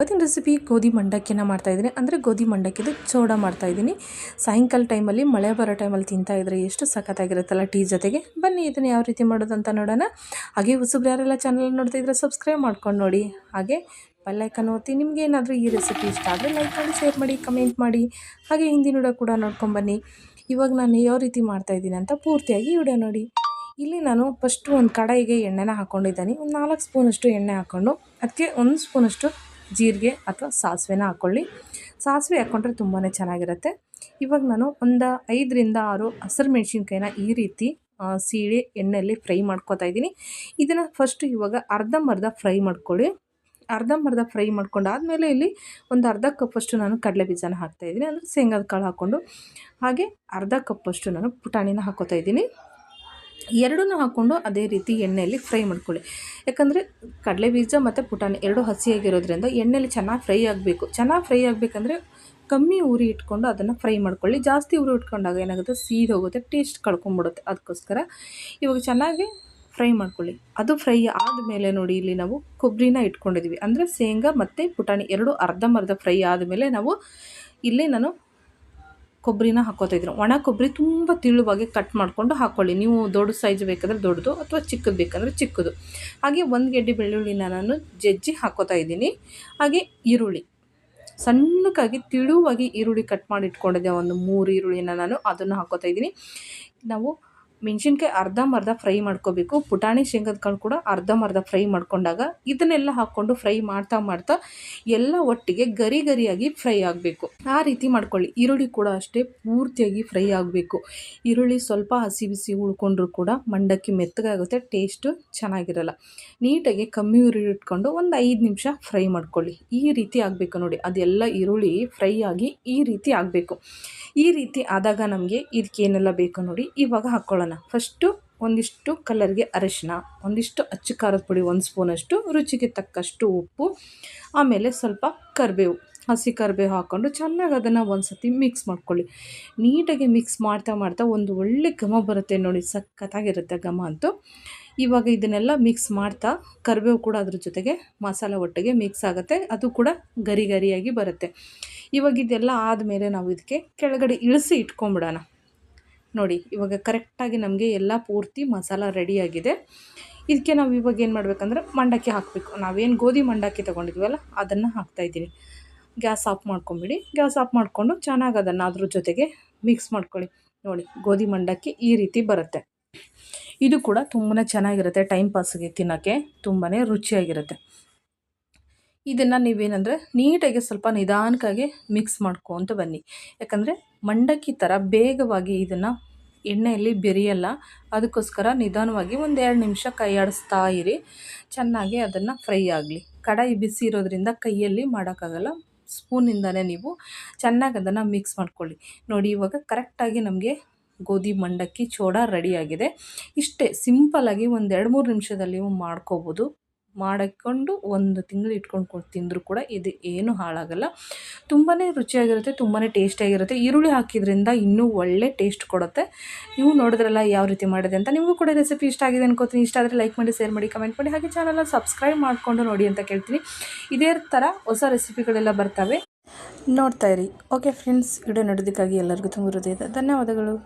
ಇವತ್ತಿನ ರೆಸಿಪಿ ಗೋಧಿ ಮಂಡಕ್ಕಿನ ಮಾಡ್ತಾಯಿದ್ದೀನಿ ಅಂದರೆ ಗೋಧಿ ಮಂಡಕ್ಕಿದು ಚೋಡ ಮಾಡ್ತಾಯಿದ್ದೀನಿ ಸಾಯಂಕಾಲ ಟೈಮಲ್ಲಿ ಮಳೆ ಬರೋ ಟೈಮಲ್ಲಿ ತಿಂತಾ ಇದ್ರೆ ಎಷ್ಟು ಸಖತ್ತಾಗಿರುತ್ತಲ್ಲ ಟೀ ಜೊತೆಗೆ. ಬನ್ನಿ ಇದನ್ನು ಯಾವ ರೀತಿ ಮಾಡೋದು ಅಂತ ನೋಡೋಣ. ಹಾಗೆ ಹೊಸಬ್ರು ಯಾರೆಲ್ಲ ಚಾನಲ್ ನೋಡ್ತಾ ಇದ್ರೆ ಸಬ್ಸ್ಕ್ರೈಬ್ ಮಾಡ್ಕೊಂಡು ನೋಡಿ. ಹಾಗೆ ಬೆಲ್ಲೈಕನ್ ಓದಿ ನಿಮ್ಗೆ ಏನಾದರೂ ಈ ರೆಸಿಪಿ ಇಷ್ಟ ಆದರೆ ಲೈಕ್ ಮಾಡಿ ಶೇರ್ ಮಾಡಿ ಕಮೆಂಟ್ ಮಾಡಿ. ಹಾಗೆ ಹಿಂದಿನ ಕೂಡ ನೋಡ್ಕೊಂಬನ್ನಿ ಇವಾಗ ನಾನು ಯಾವ ರೀತಿ ಮಾಡ್ತಾಯಿದ್ದೀನಿ ಅಂತ ಪೂರ್ತಿಯಾಗಿ ವಿಡಿಯೋ ನೋಡಿ. ಇಲ್ಲಿ ನಾನು ಫಸ್ಟು ಒಂದು ಕಡಾಯಿಗೆ ಎಣ್ಣೆನ ಹಾಕ್ಕೊಂಡಿದ್ದೀನಿ ಒಂದು ನಾಲ್ಕು ಸ್ಪೂನಷ್ಟು ಎಣ್ಣೆ ಹಾಕ್ಕೊಂಡು ಅದಕ್ಕೆ ಒಂದು ಸ್ಪೂನಷ್ಟು ಜೀರಿಗೆ ಅಥವಾ ಸಾಸಿವೆನ ಹಾಕ್ಕೊಳ್ಳಿ ಸಾಸಿವೆ ಹಾಕ್ಕೊಂಡ್ರೆ ತುಂಬಾ ಚೆನ್ನಾಗಿರುತ್ತೆ. ಇವಾಗ ನಾನು ಒಂದು ಐದರಿಂದ ಆರು ಹಸಿರು ಮೆಣಸಿನ್ಕಾಯಿನ ಈ ರೀತಿ ಸೀಳೆ ಎಣ್ಣೆಯಲ್ಲಿ ಫ್ರೈ ಮಾಡ್ಕೋತಾ ಇದ್ದೀನಿ. ಇದನ್ನು ಫಸ್ಟು ಇವಾಗ ಅರ್ಧಂಬರ್ಧ ಫ್ರೈ ಮಾಡ್ಕೊಳ್ಳಿ. ಅರ್ಧಂಬರ್ಧ ಫ್ರೈ ಮಾಡ್ಕೊಂಡಾದಮೇಲೆ ಇಲ್ಲಿ ಒಂದು ಅರ್ಧ ಕಪ್ಪಷ್ಟು ನಾನು ಕಡಲೆ ಬೀಜನ ಹಾಕ್ತಾಯಿದ್ದೀನಿ ಅಂದರೆ ಶೇಂಗಾದ ಕಾಳು ಹಾಕ್ಕೊಂಡು ಹಾಗೆ ಅರ್ಧ ಕಪ್ಪಷ್ಟು ನಾನು ಪುಟಾಣಿನ ಹಾಕೋತಾ ಇದ್ದೀನಿ. ಎರಡನ್ನೂ ಹಾಕ್ಕೊಂಡು ಅದೇ ರೀತಿ ಎಣ್ಣೆಯಲ್ಲಿ ಫ್ರೈ ಮಾಡ್ಕೊಳ್ಳಿ. ಯಾಕಂದರೆ ಕಡಲೆ ಬೀಜ ಮತ್ತು ಪುಟಾಣಿ ಎರಡು ಹಸಿಯಾಗಿರೋದ್ರಿಂದ ಎಣ್ಣೆಯಲ್ಲಿ ಚೆನ್ನಾಗಿ ಫ್ರೈ ಆಗಬೇಕು. ಚೆನ್ನಾಗಿ ಫ್ರೈ ಆಗಬೇಕಂದ್ರೆ ಕಮ್ಮಿ ಉರಿ ಇಟ್ಕೊಂಡು ಅದನ್ನು ಫ್ರೈ ಮಾಡ್ಕೊಳ್ಳಿ. ಜಾಸ್ತಿ ಉರಿ ಇಟ್ಕೊಂಡಾಗ ಏನಾಗುತ್ತೆ? ಸೀದ್ ಹೋಗುತ್ತೆ ಟೇಸ್ಟ್ ಕಳ್ಕೊಂಬಿಡುತ್ತೆ. ಅದಕ್ಕೋಸ್ಕರ ಇವಾಗ ಚೆನ್ನಾಗಿ ಫ್ರೈ ಮಾಡ್ಕೊಳ್ಳಿ. ಅದು ಫ್ರೈ ಆದಮೇಲೆ ನೋಡಿ ಇಲ್ಲಿ ನಾವು ಕೊಬ್ಬರಿನ ಇಟ್ಕೊಂಡಿದ್ದೀವಿ ಅಂದರೆ ಶೇಂಗಾ ಮತ್ತು ಪುಟಾಣಿ ಎರಡು ಅರ್ಧಂಬರ್ಧ ಫ್ರೈ ಆದಮೇಲೆ ನಾವು ಇಲ್ಲಿ ನಾನು ಕೊಬ್ಬರಿನ ಹಾಕೋತಾಯಿದ್ರು ಒಣ ಕೊಬ್ಬರಿ ತುಂಬ ತಿಳುವಾಗಿ ಕಟ್ ಮಾಡಿಕೊಂಡು ಹಾಕ್ಕೊಳ್ಳಿ ನೀವು ದೊಡ್ಡ ಸೈಜ್ ಬೇಕಾದರೆ ದೊಡ್ಡದು ಅಥವಾ ಚಿಕ್ಕದು ಬೇಕಂದರೆ ಚಿಕ್ಕದು. ಹಾಗೆ ಒಂದು ಗೆಡ್ಡೆ ಬೆಳ್ಳುಳ್ಳಿನ ನಾನು ಜಜ್ಜಿ ಹಾಕೋತಾ ಇದ್ದೀನಿ. ಹಾಗೆ ಈರುಳ್ಳಿ. ಸಣ್ಣಕ್ಕಾಗಿ ತಿಳುವಾಗಿ ಈರುಳ್ಳಿ ಕಟ್ ಮಾಡಿ ಇಟ್ಕೊಂಡಿದ್ದೆ. ಒಂದು ಮೂರು ಈರುಳ್ಳಿನ ನಾನು ಅದನ್ನು ಹಾಕೋತಾ ಇದ್ದೀನಿ. ನಾವು ಮೆಣಸಿನ್ಕಾಯಿ ಅರ್ಧಂಬರ್ಧ ಫ್ರೈ ಮಾಡ್ಕೋಬೇಕು. ಪುಟಾಣಿ ಶೇಂಗದ ಕಾಳು ಕೂಡ ಅರ್ಧಂಬರ್ಧ ಫ್ರೈ ಮಾಡ್ಕೊಂಡಾಗ ಇದನ್ನೆಲ್ಲ ಹಾಕ್ಕೊಂಡು ಫ್ರೈ ಮಾಡ್ತಾ ಮಾಡ್ತಾ ಎಲ್ಲ ಒಟ್ಟಿಗೆ ಗರಿ ಗರಿಯಾಗಿ ಫ್ರೈ ಆಗಬೇಕು. ಆ ರೀತಿ ಮಾಡ್ಕೊಳ್ಳಿ. ಈರುಳ್ಳಿ ಕೂಡ ಅಷ್ಟೇ ಪೂರ್ತಿಯಾಗಿ ಫ್ರೈ ಆಗಬೇಕು. ಈರುಳ್ಳಿ ಸ್ವಲ್ಪ ಹಸಿ ಬಿಸಿ ಉಳ್ಕೊಂಡ್ರೂ ಕೂಡ ಮಂಡಕ್ಕಿ ಮೆತ್ತಗಾಗುತ್ತೆ ಟೇಸ್ಟು ಚೆನ್ನಾಗಿರಲ್ಲ. ನೀಟಾಗಿ ಕಮ್ಮಿ ಈರುಳ್ಳಿ ಇಟ್ಕೊಂಡು ಒಂದು ಐದು ನಿಮಿಷ ಫ್ರೈ ಮಾಡ್ಕೊಳ್ಳಿ. ಈ ರೀತಿ ಆಗಬೇಕು ನೋಡಿ. ಅದೆಲ್ಲ ಈರುಳ್ಳಿ ಫ್ರೈ ಆಗಿ ಈ ರೀತಿ ಆಗಬೇಕು. ಈ ರೀತಿ ಆದಾಗ ನಮಗೆ ಇದಕ್ಕೆ ಏನೆಲ್ಲ ಬೇಕು ನೋಡಿ ಇವಾಗ ಹಾಕ್ಕೊಳ್ಳೋಣ. ಫಸ್ಟು ಒಂದಿಷ್ಟು ಕಲರ್ಗೆ ಅರಿಶಿನ ಒಂದಿಷ್ಟು ಅಚ್ಚು ಖಾರದ ಪುಡಿ, ಒಂದು ಸ್ಪೂನಷ್ಟು ರುಚಿಗೆ ತಕ್ಕಷ್ಟು ಉಪ್ಪು, ಆಮೇಲೆ ಸ್ವಲ್ಪ ಕರಿಬೇವು. ಹಸಿ ಕರಿಬೇವು ಹಾಕ್ಕೊಂಡು ಚೆನ್ನಾಗಿ ಅದನ್ನು ಒಂದು ಸತಿ ಮಿಕ್ಸ್ ಮಾಡ್ಕೊಳ್ಳಿ. ನೀಟಾಗಿ ಮಿಕ್ಸ್ ಮಾಡ್ತಾ ಮಾಡ್ತಾ ಒಂದು ಒಳ್ಳೆ ಘಮ ಬರುತ್ತೆ ನೋಡಿ, ಸಖತ್ತಾಗಿರುತ್ತೆ ಘಮ ಅಂತೂ. ಇವಾಗ ಇದನ್ನೆಲ್ಲ ಮಿಕ್ಸ್ ಮಾಡ್ತಾ ಕರಿಬೇವು ಕೂಡ ಅದ್ರ ಜೊತೆಗೆ ಮಸಾಲೆ ಒಟ್ಟಿಗೆ ಮಿಕ್ಸ್ ಆಗುತ್ತೆ, ಅದು ಕೂಡ ಗರಿ ಗರಿಯಾಗಿ ಬರುತ್ತೆ. ಇವಾಗ ಇದೆಲ್ಲ ಆದಮೇಲೆ ನಾವು ಇದಕ್ಕೆ ಕೆಳಗಡೆ ಇಳಿಸಿ ಇಟ್ಕೊಂಬಿಡೋಣ ನೋಡಿ, ಇವಾಗ ಕರೆಕ್ಟಾಗಿ ನಮಗೆ ಎಲ್ಲ ಪೂರ್ತಿ ಮಸಾಲ ರೆಡಿಯಾಗಿದೆ ಇದಕ್ಕೆ ನಾವು ಇವಾಗ ಏನು ಮಾಡಬೇಕಂದ್ರೆ ಮಂಡಕ್ಕಿ ಹಾಕಬೇಕು. ನಾವೇನು ಗೋಧಿ ಮಂಡಕ್ಕಿ ತೊಗೊಂಡಿದ್ವಲ್ಲ ಅದನ್ನು ಹಾಕ್ತಾಯಿದ್ದೀನಿ ಗ್ಯಾಸ್ ಆಫ್ ಮಾಡ್ಕೊಂಬಿಡಿ. ಗ್ಯಾಸ್ ಆಫ್ ಮಾಡಿಕೊಂಡು ಚೆನ್ನಾಗಿ ಅದನ್ನು ಅದ್ರ ಜೊತೆಗೆ ಮಿಕ್ಸ್ ಮಾಡ್ಕೊಳ್ಳಿ. ನೋಡಿ, ಗೋಧಿ ಮಂಡಕ್ಕಿ ಈ ರೀತಿ ಬರುತ್ತೆ. ಇದು ಕೂಡ ತುಂಬಾ ಚೆನ್ನಾಗಿರುತ್ತೆ ಟೈಮ್ ಪಾಸ್ಗೆ ತಿನ್ನೋಕ್ಕೆ ತುಂಬಾ ರುಚಿಯಾಗಿರುತ್ತೆ. ಇದನ್ನು ನೀವೇನಂದರೆ ನೀಟಾಗಿ ಸ್ವಲ್ಪ ನಿಧಾನಕ್ಕಾಗಿ ಮಿಕ್ಸ್ ಮಾಡ್ಕೊತ ಬನ್ನಿ. ಯಾಕಂದರೆ ಮಂಡಕ್ಕಿ ಥರ ಬೇಗವಾಗಿ ಇದನ್ನು ಎಣ್ಣೆಯಲ್ಲಿ ಬೆರೆಯಲ್ಲ. ಅದಕ್ಕೋಸ್ಕರ ನಿಧಾನವಾಗಿ ಒಂದು ಎರಡು ನಿಮಿಷ ಕೈ ಇರಿ. ಚೆನ್ನಾಗಿ ಅದನ್ನು ಫ್ರೈ ಆಗಲಿ. ಕಡಾಯಿ ಬಿಸಿ ಇರೋದ್ರಿಂದ ಕೈಯಲ್ಲಿ ಮಾಡೋಕ್ಕಾಗಲ್ಲ. ಸ್ಪೂನಿಂದಲೇ ನೀವು ಚೆನ್ನಾಗಿ ಅದನ್ನು ಮಿಕ್ಸ್ ಮಾಡ್ಕೊಳ್ಳಿ. ನೋಡಿ, ಇವಾಗ ಕರೆಕ್ಟಾಗಿ ನಮಗೆ ಗೋಧಿ ಮಂಡಕ್ಕಿ ಚೋಡ ರೆಡಿಯಾಗಿದೆ ಇಷ್ಟೇ ಸಿಂಪಲ್ಲಾಗಿ ಒಂದು ಎರಡು ಮೂರು ನಿಮಿಷದಲ್ಲಿ ಮಾಡ್ಕೋಬೋದು. ಮಾಡಿಕೊಂಡು ಒಂದು ತಿಂಗಳು ಇಟ್ಕೊಂಡು ತಿಂದರೂ ಕೂಡ ಇದು ಏನು ಹಾಳಾಗಲ್ಲ. ತುಂಬಾ ರುಚಿಯಾಗಿರುತ್ತೆ ತುಂಬಾ ಟೇಸ್ಟಿಯಾಗಿರುತ್ತೆ. ಈರುಳ್ಳಿ ಹಾಕಿದ್ರಿಂದ ಇನ್ನೂ ಒಳ್ಳೆ ಟೇಸ್ಟ್ ಕೊಡುತ್ತೆ. ನೀವು ನೋಡಿದ್ರಲ್ಲ ಯಾವ ರೀತಿ ಮಾಡಿದೆ ಅಂತ ನಿಮಗೂ ಕೂಡ ರೆಸಿಪಿ ಇಷ್ಟ ಆಗಿದೆ ಅನ್ಕೋತೀನಿ. ಇಷ್ಟ ಆದರೆ ಲೈಕ್ ಮಾಡಿ, ಶೇರ್ ಮಾಡಿ, ಕಮೆಂಟ್ ಮಾಡಿ, ಹಾಗೆ ಚಾನಲ್ನ ಸಬ್ಸ್ಕ್ರೈಬ್ ಮಾಡಿಕೊಂಡು ನೋಡಿ ಅಂತ ಕೇಳ್ತೀನಿ. ಇದೇ ಥರ ಹೊಸ ರೆಸಿಪಿಗಳೆಲ್ಲ ಬರ್ತವೆ. ನೋಡ್ತಾ ಇರಿ. ಓಕೆ ಫ್ರೆಂಡ್ಸ್, ವಿಡಿಯೋ ನೋಡೋದಕ್ಕಾಗಿ ಎಲ್ಲರಿಗೂ ತುಂಬ ಹೃದಯದ ಧನ್ಯವಾದಗಳು.